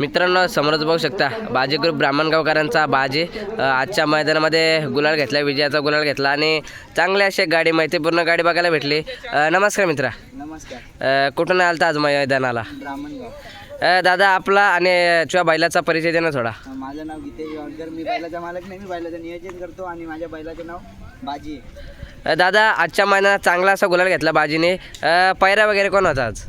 मित्रांनो समोरच बघू शकता बाजी ग्रुप ब्राह्मणगावकरांचा बाजी अ, आजच्या मैदानामध्ये गुलाल घेतला विजयाचा गुलाल घेतला आणि चांगली अशी गाडी माहितीपूर्ण गाडी बघायला भेटली. नमस्कार मित्रा. नमस्कार. कुठून आलता आज मैदानाला? दादा आपला आणि तुझ्या बैलाचा परिचय दे ना थोडा. माझं नाव गीतेश मी बैलाचा मालक नाही मी बैलाचं नियोजन करतो आणि माझ्या बैलाचं नाव बाजी दादा आजच्या मैदानात चांगला असा गुलाल घेतला बाजीने. अ, पायरा वगैरे कोण होता आज?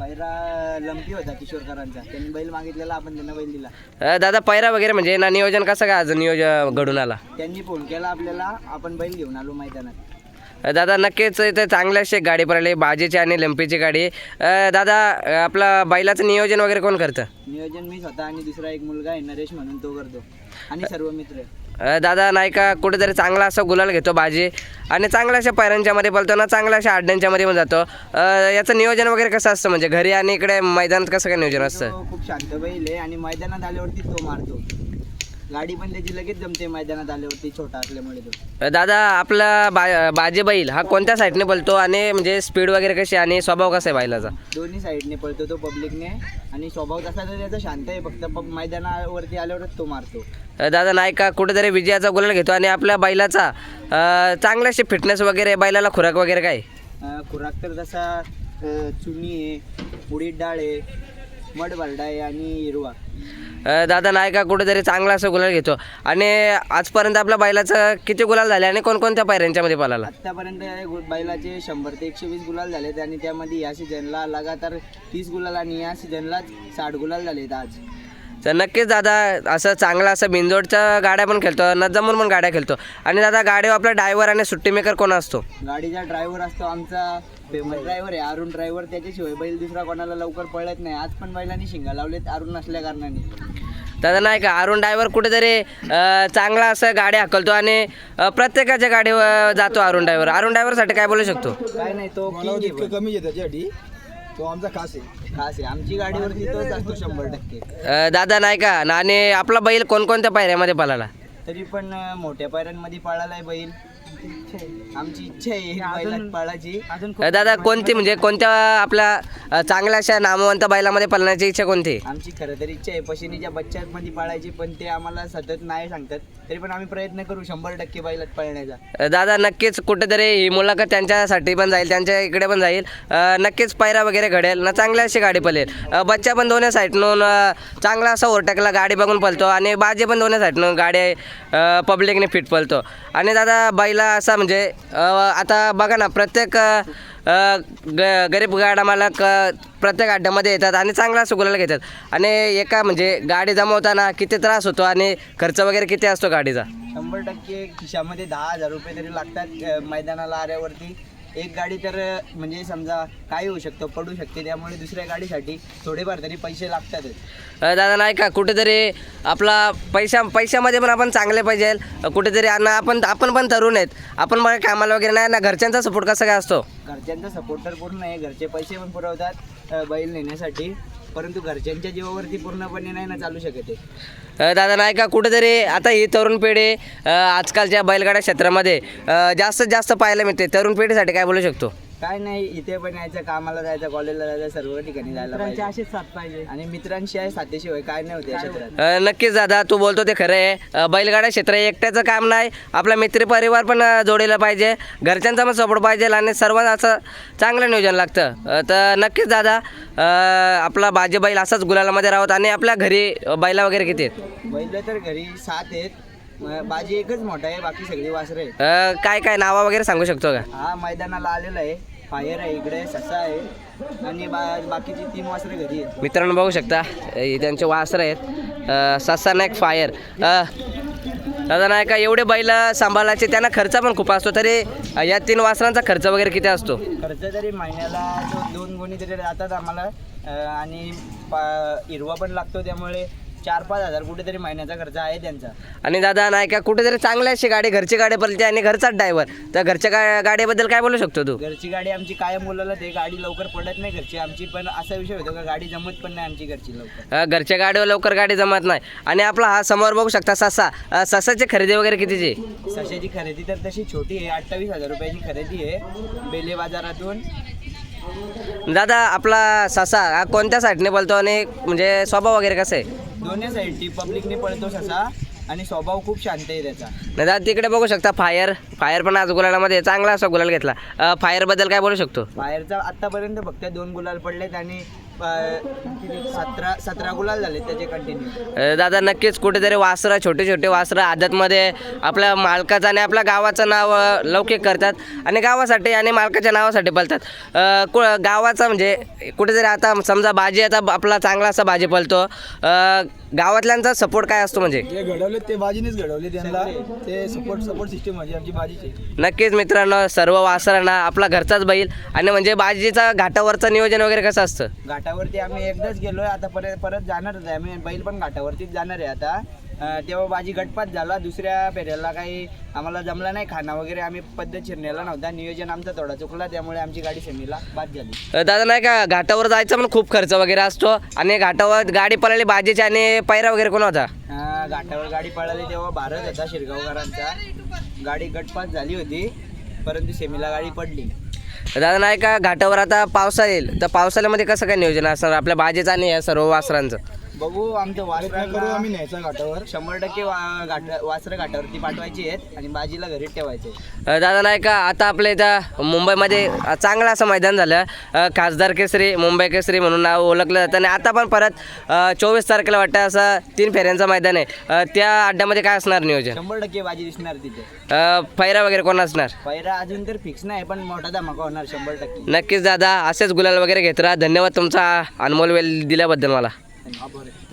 लंपी होता किशोरकरांचा. त्यांनी बैल मागितलेला आपण त्यांना बैल दिला. अ, दादा पायरा वगैरे म्हणजे ना नियोजन कसं काय आज नियोजन घडून आला? त्यांनी फोन केला आपल्याला आपण बैल घेऊन आलो मैदानात. दादा नक्कीच इथे एक गाडी पडली बाजीची आणि लंपीची गाडी. दादा आपला बैलाचं नियोजन वगैरे कोण करतं? नियोजन मी स्वतः आणि दुसरा एक मुलगा आहे नरेश म्हणून तो करतो. आणि सर्व मित्र. दादा नाही का कुठेतरी चांगला असा गुलाल घेतो भाजी आणि चांगल्या अशा पायऱ्यांच्या मध्ये बोलतो ना चांगल्या अशा अड्ड्यांच्या मध्ये पण जातो. याचं नियोजन वगैरे कसं असतं? म्हणजे घरी आणि इकडे मैदानात कसं काय नियोजन असतं? खूप शांत बैल आहे आणि मैदानात आल्यावरती तो मारतो. गाडी पण त्याची लगेच जमते मैदानात आल्यावरती छोटा असल्यामुळे तो. दादा आपला बा बाजी बैल हा कोणत्या साईडने बोलतो आणि म्हणजे स्पीड वगैरे कशी आणि स्वभाव कसा आहे बैलाचा? दोन्ही साईडने पळतो तो पब्लिकने आणि स्वभाव तसा तर त्याचा शांत आहे फक्त पब मैदानावरती आल्यावरच तो मारतो. दादा नाही का कुठेतरी विजयाचा गुलाल घेतो आणि आपल्या बैलाचा अ, चांगला अशी फिटनेस वगैरे बैलाला खुराक वगैरे काय? अं, खुराक तर तसा अं, चुनी आहे उडीद डाळ आहे मड आहे आणि हिरवा. अ, दादा नाही का कुठेतरी चांगला असं गुलाल घेतो. आणि आजपर्यंत आपल्या बैलाचं किती गुलाल झाले आणि कोणकोणत्या पायऱ्यांच्या मध्ये पळाला? आत्तापर्यंत या गु- बैलाचे शंभर ते एकशे वीस गुलाल झालेत आणि त्यामध्ये या सीझनला लगातार तीस गुलाल आणि या सीझनलाच साठ गुलाल झालेत आज. तर नक्कीच दादा असं चांगलं असं बिंजोडच्या गाड्या पण खेळतो न जमून पण गाड्या खेळतो. आणि दादा गाडीवर आपला ड्रायव्हर आणि सुट्टी मेकर कोण असतो? गाडीचा ड्रायव्हर असतो आमचा फेमस ड्रायव्हर आहे अरुण ड्रायव्हर त्याच्याशिवाय बैल दुसरा कोणाला लवकर पळत नाही. आज पण बैलांनी शिंगा लावलेत अरुण नसल्या कारणाने. दादा नाही का? अरुण ड्रायव्हर कुठेतरी अ, चांगला असं गाडी हाकलतो आणि प्रत्येकाच्या गाडीवर जातो अरुण ड्रायव्हर अरुण ड्रायव्हरसाठी काय बोलू शकतो? काय नाही तो. कमी आहे त्याच्यासाठी. तो आमचा खास आहे. खास आहे. आमची गाडीवरती तोच असतो शंभर टक्के. अ, दादा नाही का? आणि आपला बैल कोणकोणत्या पायऱ्यामध्ये पळाला? तरी पण अं, मोठ्या पायऱ्यांमध्ये पळाला आहे बैल. आमची इच्छा आहे बैलात पळायची. अजून अ, दादा कोणती? म्हणजे कोणत्या आपल्या चांगल्या अशा नामवंत बैलामध्ये पळण्याची इच्छा कोणती? आमची खरं तर इच्छा आहे. पशिनीच्या बच्च्यामध्ये पळायची पण ते आम्हाला सतत नाही सांगतात. तरी पण आम्ही प्रयत्न करू शंभर टक्के बैलात पळण्याचा. अ, दादा नक्कीच कुठेतरी ही मुलाखत त्यांच्यासाठी पण जाईल त्यांच्या इकडे पण जाईल. अ, नक्कीच पायरा वगैरे घडेल ना चांगली अशी गाडी पळेल. अ, बच्चा पण दोन्ही साईडनं अ, चांगला असा ओव्हरटेकला गाडी बघून पळतो आणि बाजे पण दोन्ही साईडनं गाडी पब्लिकने फिट पळतो. आणि दादा बैला असा म्हणजे आता बघा ना प्रत्येक ग गरीब गाडा मालक प्रत्येक अड्ड्यामध्ये येतात आणि चांगला सुगुलाला घेतात. आणि एका म्हणजे गाडी जमवताना किती त्रास होतो आणि खर्च वगैरे किती असतो गाडीचा? शंभर टक्के खिशामध्ये दहा हजार रुपये तरी लागतात मैदानाला आल्यावरती. एक गाडी तर म्हणजे समजा काय होऊ शकतं पडू शकते त्यामुळे दुसऱ्या गाडीसाठी थोडेफार तरी पैसे लागतातच. अ, दादा नाही का कुठेतरी आपला पैशा पैशामध्ये पण आपण चांगले पाहिजे कुठेतरी आणि आपण आपण पण तरुण आहेत. आपण बघा कामाला वगैरे नाही ना घरच्यांचा सपोर्ट कसा काय असतो? घरच्यांचा सपोर्ट तर पूर्ण आहे. घरचे पैसे पण पुरवतात अं, बैल नेण्यासाठी. परंतु घरच्यांच्या जीवावरती पूर्णपणे नाही ना चालू शकत आहे अ, दादा नाही का कुठेतरी आता ही तरुण पिढी अ, आजकालच्या बैलगाडा क्षेत्रामध्ये अ, जास्तीत जास्त पाहायला मिळते. तरुण पिढीसाठी काय बोलू शकतो? काय नाही इथे पण यायचं कामाला जायचं कॉलेजला जायचं सर्व ठिकाणी जायला पाहिजे. असेच साथ पाहिजे. आणि मित्रांशिवाय साथीशिवाय काय नाही होते या क्षेत्रात. अ, नक्कीच दादा तू बोलतो ते खरं आहे. अ, बैलगाड्या क्षेत्र हे एकट्याचं काम नाही आपला मित्रपरिवार पण अ, जोडीला पाहिजे. घरच्यांचा पण सपोर्ट पाहिजे आणि सर्वांना असं चांगलं नियोजन लागतं. अ, तर नक्कीच दादा अ, आपला बाजे बैल असाच गुलालामध्ये राहत आणि आपल्या घरी अ, बैला वगैरे किती आहेत? बैल तर घरी सात आहेत. म- बाजी एकच मोठा आहे बाकी सगळी वासरं अ, काय काय नावा वगैरे सांगू शकतो का? हा मैदानाला आलेला आहे. फायर आहे इकडे ससा आहे. आणि बा बाकीची तीन वासरं घरी आहेत. मित्रांनो बघू शकता हे त्यांचे वासर आहेत. अ, ससा नाईक फायर. अ, दादा नाही का एवढे बैल सांभाळायचे त्यांना खर्च पण खूप असतो तरी अ, या तीन वासरांचा खर्च वगैरे किती असतो? खर्च तरी महिन्याला जो दोन गुणी तरी जातात आम्हाला. अं, आणि पा हिरवा पण लागतो त्यामुळे चार पाच हजार कुठेतरी महिन्याचा खर्च आहे त्यांचा. आणि दादा नाही का कुठेतरी चांगली अशी गाडी घरची गाडी पडते आणि घरचाच ड्रायव्हर तर घरच्या गा गाडीबद्दल काय बोलू शकतो तू? घरची गाडी आमची कायम मुलाला ते गाडी लवकर पडत नाही घरची. आमची पण असा विषय होतो का गाडी जमत पण नाही आमची घरची लवकर. अ, घरच्या गाडीवर लवकर गाडी जमत नाही. आणि आपला हा समोर बघू शकता ससा. अ, ससाची खरेदी वगैरे कितीची? सशाची खरेदी तर तशी छोटी आहे अठ्ठावीस हजार रुपयाची खरेदी आहे बेले बाजारातून. दादा आपला ससा हा कोणत्या साईडने बोलतो आणि म्हणजे स्वभाव वगैरे कसं आहे? दोन्ही साईडची पब्लिकने पळतो ससा आणि स्वभाव खूप शांत आहे त्याचा. नाही दादा तिकडे बघू शकता फायर फायर पण आज गुलालामध्ये चांगला असा गुलाल घेतला. अ, फायरबद्दल काय बोलू शकतो? बाहेरचा आतापर्यंत फक्त दोन गुलाल पडलेत आणि? सतरा सतरा गुलाल झाले त्याचे कंटिन्यू दादा नक्कीच कुठेतरी वासरं छोटे छोटे वासरं आदतमध्ये आपल्या मालकाचं आणि आपल्या गावाचं नाव लौकिक करतात आणि गावासाठी आणि मालकाच्या नावासाठी पळतात. अ, कु गावाचा म्हणजे कुठेतरी आता समजा बाजी आता आपला चांगला असा बाजी पळतो. अ, गावातल्यांचा सपोर्ट काय असतो म्हणजे? जे घडवले ते बाजीनेच घडवले त्यांना. ते सपोर्ट सपोर्ट सिस्टम म्हणजे आमची बाजीची. नक्कीच मित्रांनो सर्व वासरांना आपला घरचाच बैल आणि म्हणजे बाजीचा घाटावरचं नियोजन वगैरे कसं असतं? घाटावरती आम्ही एकदाच गेलोय. आता परत परत जाणारच आहे. आम्ही बैल पण घाटावरतीच जाणार आहे आता. तेव्हा बाजी गटपात झाला. दुसऱ्या फेऱ्याला काही आम्हाला जमला नाही. खाना वगैरे आम्ही पद्धतशीर नेला नव्हता. नियोजन आमचा थोडा चुकला. त्यामुळे आमची गाडी सेमीला बाद झाली. दादा नाही का? घाटावर जायचा पण खूप खर्च वगैरे असतो. आणि घाटावर गाडी पळाली बाजीची आणि पैरा वगैरे कोण होता? घाटावर गाडी पळाली तेव्हा भारत होता शिरगावकरांचा. गाडी गटपात झाली होती. परंतु सेमीला गाडी पडली. दादा नाही का घाटावर आता पावसा येईल. तर पावसाळ्यामध्ये कसं काय नियोजन असणार? आपल्या बाजेचं आणि या सर्व वासरांचं? बघू आमचं प्रयत्न करू वासराला आम्ही न्यायचा घाटावर. शंभर टक्के वा घाट वासरं घाटावरती पाठवायची आहेत आणि बाजीला घरी ठेवायचे अ, दादा नाही का आता आपल्या इथं मुंबईमध्ये अ, चांगलं असं मैदान झालं. अ, खासदार केसरी मुंबई केसरी म्हणून नाव ओळखलं जातं. आणि आता पण परत चोवीस तारखेला वाटतं असं तीन फेऱ्यांचं मैदान आहे. अ, त्या अड्ड्यामध्ये काय असणार नियोजन? शंभर टक्के बाजी दिसणार तिथे. अ, फैरा वगैरे कोण असणार? पहिला अजून तर फिक्स नाही पण मोठा धमाका होणार शंभर टक्के. नक्कीच दादा असेच गुलाल वगैरे घेत राहा. धन्यवाद तुमचा अनमोल वेळ दिल्याबद्दल मला. आभार आहे